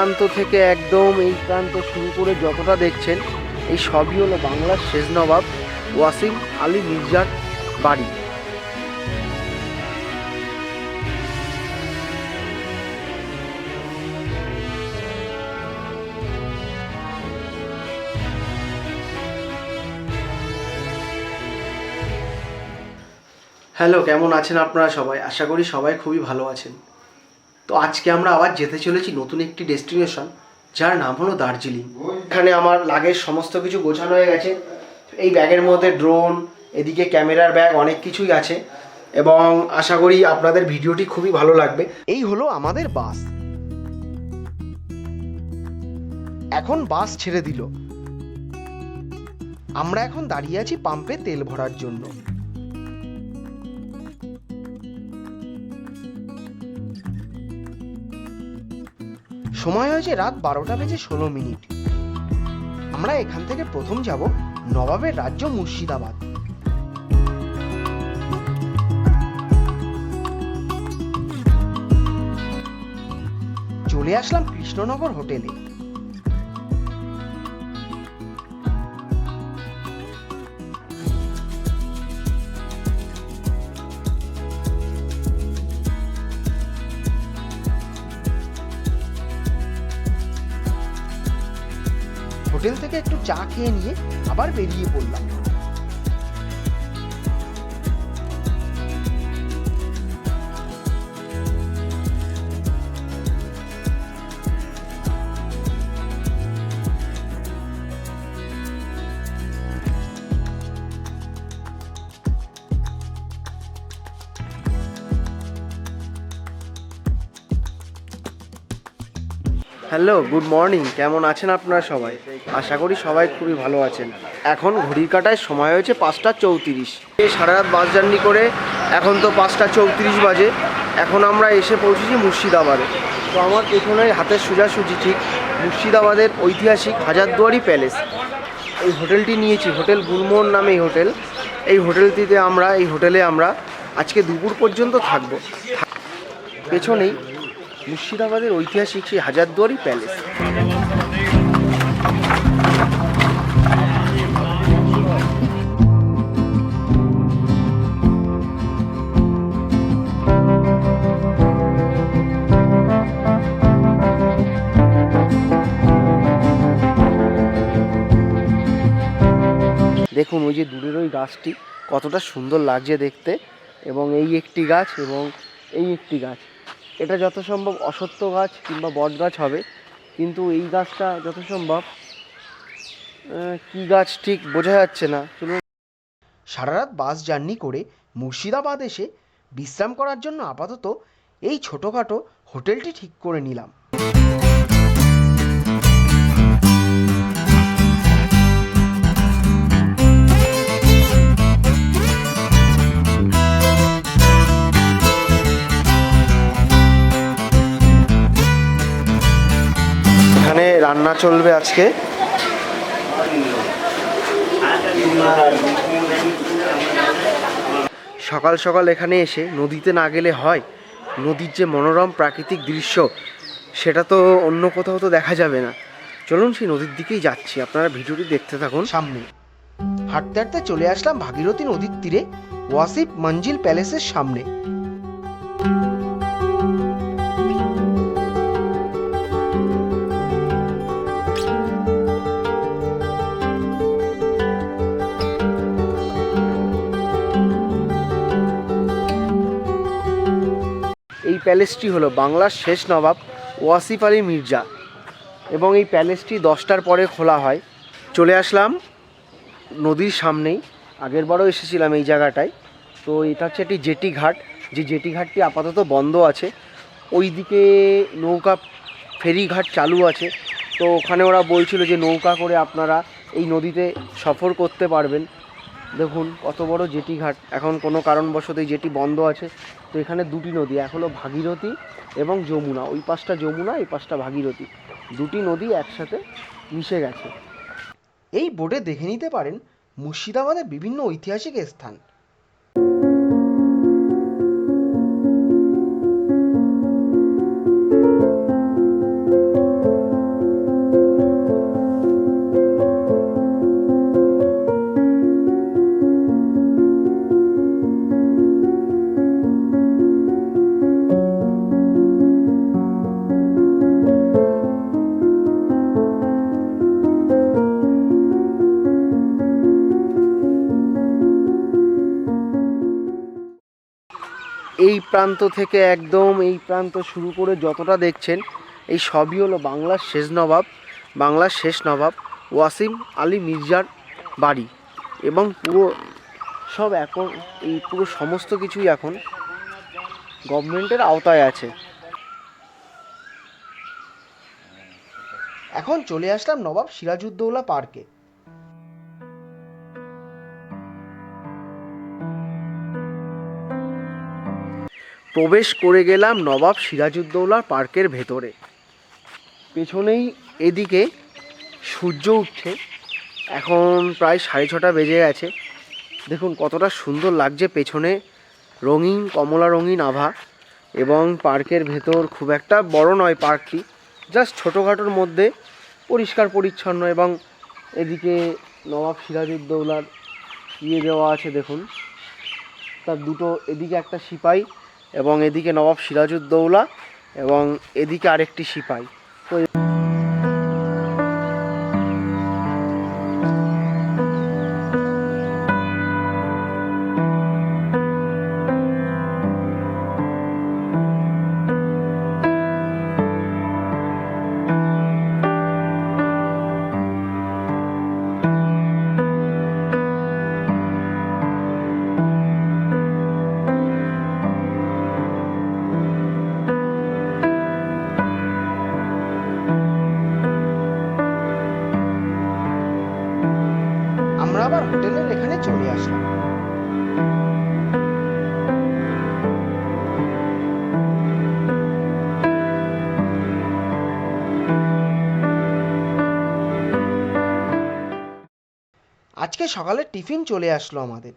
প্রান্ত থেকে একদম এই প্রান্ত শুরু করে যতটা দেখছেন, এই সবই হলো বাংলার শেষ নবাব ওয়াসিম আলী মির্জার বাড়ি। হ্যালো, কেমন আছেন আপনারা সবাই? আশা করি সবাই খুবই ভালো আছেন। তো আজকে আমরা আবার যেতে চলেছি নতুন একটি ডেস্টিনেশন, যার নাম হলো দার্জিলিং। এখানে আমার লাগেজ সমস্ত কিছু গোছানো হয়ে গেছে। এই ব্যাগের মধ্যে ড্রোন, এদিকে ক্যামেরার ব্যাগ, অনেক কিছুই আছে। এবং আশা করি আপনাদের ভিডিওটি খুবই ভালো লাগবে। এই হলো আমাদের বাস। এখন বাস ছেড়ে দিল। আমরা এখন দাঁড়িয়ে আছি পাম্পে তেল ভরার জন্য। সময় হয়েছে রাত বারোটা বেজে ষোলো মিনিট। আমরা এখান থেকে প্রথম যাব নবাবের রাজ্য মুর্শিদাবাদ। চলে আসলাম কৃষ্ণনগর হোটেলে। হোটেল থেকে একটু চা খেয়ে নিয়ে আবার বেরিয়ে পড়লাম। Hello, good morning. কেমন আছেন আপনারা সবাই? আশা করি সবাই খুবই ভালো আছেন। এখন ঘড়ির কাটায় সময় হয়েছে পাঁচটা চৌত্রিশ। সারা রাত বাস জার্নি করে এখন তো পাঁচটা চৌত্রিশ বাজে। এখন আমরা এসে পৌঁছেছি মুর্শিদাবাদে। তো আমার পেছনে হাতের সোজাসুজি ঠিক মুর্শিদাবাদের ঐতিহাসিক হাজারদুয়ারি প্যালেস। এই হোটেলটি নিয়েছি, হোটেল গুলমোহর নামে এই হোটেল। এই হোটেলটিতে আমরা, এই হোটেলে আমরা আজকে দুপুর পর্যন্ত থাকব। পেছনেই মুর্শিদাবাদের ঐতিহাসিক সেই হাজারদুয়ারি প্যালেস। দেখুন, ওই যে দূরের ওই গাছটি কতটা সুন্দর লাগছে দেখতে এবং এই একটি গাছ এবং এই একটি গাছ। এটা যত সম্ভব অসত্য গাছ কিংবা বট গাছ হবে, কিন্তু এই গাছটা যত সম্ভব কি গাছ ঠিক বোঝা যাচ্ছে না। চলুন। সারা রাত বাস জার্নি করে মুর্শিদাবাদ এসে বিশ্রাম করার জন্য আপাতত এই ছোটোখাটো হোটেলটি ঠিক করে নিলাম। রান্না চলবে আজকে। সকাল সকাল এখানে এসে নদীতে না গেলে হয়। নদীর যে মনোরম প্রাকৃতিক দৃশ্য, সেটা তো অন্য কোথাও তো দেখা যাবে না। চলুন সেই নদীর দিকেই যাচ্ছি। আপনারা ভিডিওটি দেখতে থাকুন। সামনে। হাঁটতে হাঁটতে চলে আসলাম ভাগীরথী নদীর তীরে, ওয়াসিফ মঞ্জিল প্যালেসের সামনে। প্যালেসটি হলো বাংলার শেষ নবাব ওয়াসিফ আলী মির্জা। এবং এই প্যালেসটি দশটার পরে খোলা হয়। চলে আসলাম নদীর সামনেই। আগেরবারও এসেছিলাম এই জায়গাটায়। তো এটা হচ্ছে একটি জেটি ঘাট। যে জেটি ঘাটটি আপাতত বন্ধ আছে। ওই দিকে নৌকা ফেরি ঘাট চালু আছে। তো ওখানে ওরা বলছিল যে নৌকা করে আপনারা এই নদীতে সফর করতে পারবেন। দেখুন, কত বড় জেটি ঘাট। এখন কোনো কারণবশত এই জেটি বন্ধ আছে। তো এখানে দুটি নদী, এক হলো ভাগীরথী এবং যমুনা। ওই পাশটা যমুনা, এই পাশটা ভাগীরথী। দুটি নদী একসাথে মিশে গেছে। এই বোর্ডে দেখে নিতে পারেন মুর্শিদাবাদের বিভিন্ন ঐতিহাসিক স্থান। এই প্রান্ত থেকে একদম এই প্রান্ত শুরু করে যতটা দেখছেন, এই সবই হলো বাংলার শেষ নবাব, বাংলার শেষ নবাব ওয়াসিম আলী মির্জার বাড়ি। এবং পুরো সব এখন এই পুরো সমস্ত কিছুই এখন গভর্নমেন্টের আওতায় আছে। এখন চলে আসলাম নবাব সিরাজউদ্দৌলা পার্কে। প্রবেশ করে গেলাম নবাব সিরাজউদ্দৌলা পার্কের ভেতরে। পেছনেই এদিকে সূর্য উঠছে। এখন প্রায় সাড়ে ছটা বেজে গেছে। দেখুন কতটা সুন্দর লাগছে পেছনে রঙিন, কমলা রঙিন আভা এবং পার্কের ভেতর খুব একটা বড় নয় পার্কটি, জাস্ট ছোটোখাটোর মধ্যে পরিষ্কার, পরিচ্ছন্ন এবং এদিকে নবাব সিরাজউদ্দৌলার ইয়ে দেওয়া আছে দেখুন। তার দুটো, এদিকে একটা সিপাই এবং এদিকে নবাব সিরাজউদ্দৌলা এবং এদিকে আরেকটি সিপাই। তো আজকে সকালে টিফিন চলে আসলো আমাদের।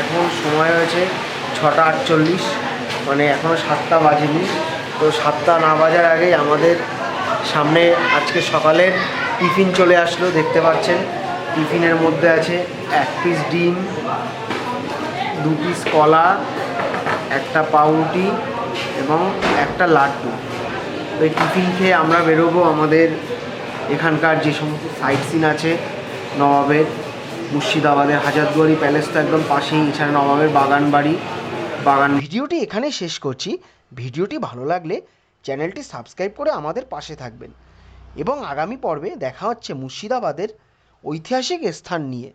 এখন সময় হয়েছে ছটা আটচল্লিশ মানে এখনও সাতটা বাজেনি। তো সাতটা না বাজার আগেই আমাদের সামনে আজকে সকালের টিফিন চলে আসলো, দেখতে পাচ্ছেন। টিফিনের মধ্যে আছে এক পিস ডিম, দু পিস কলা, একটা পাউরুটি এবং একটা লাড্ডু। তো এই টিফিন খেয়ে আমরা বেরোবো আমাদের এখানকার যে সমস্ত সাইট সিন আছে, নবাবের মুর্শিদাবাদের হাজারদুয়ারি প্যালেস তো একদম পাশেই, এছাড়া নবাবের বাগান বাড়ি, বাগান ভিডিওটি এখানেই শেষ করছি। ভিডিওটি ভালো লাগলে চ্যানেলটি সাবস্ক্রাইব করে আমাদের পাশে থাকবেন। এবং আগামী পর্বে দেখা হচ্ছে মুর্শিদাবাদের ঐতিহাসিক স্থান নিয়ে।